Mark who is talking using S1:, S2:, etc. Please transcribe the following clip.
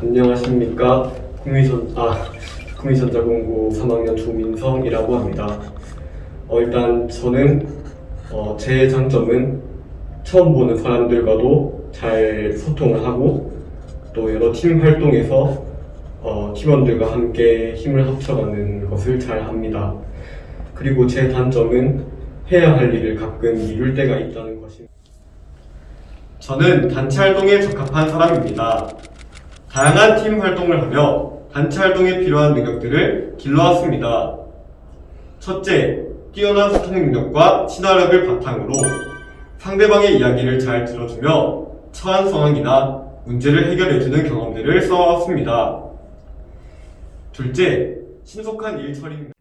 S1: 안녕하십니까 국민선 아 국민전자공고 3학년 조민성이라고 합니다. 어, 일단 저는 어, 제 장점은 처음 보는 사람들과도 잘 소통을 하고 또 여러 팀 활동에서 어, 팀원들과 함께 힘을 합쳐가는 것을 잘 합니다. 그리고 제 단점은 해야 할 일을 가끔 미룰 때가 있다는 것입니다. 저는 단체 활동에 적합한 사람입니다. 다양한 팀 활동을 하며 단체 활동에 필요한 능력들을 길러왔습니다. 첫째, 뛰어난 소통 능력과 친화력을 바탕으로 상대방의 이야기를 잘 들어주며 처한 상황이나 문제를 해결해주는 경험들을 쌓아왔습니다. 둘째, 신속한 일 처리.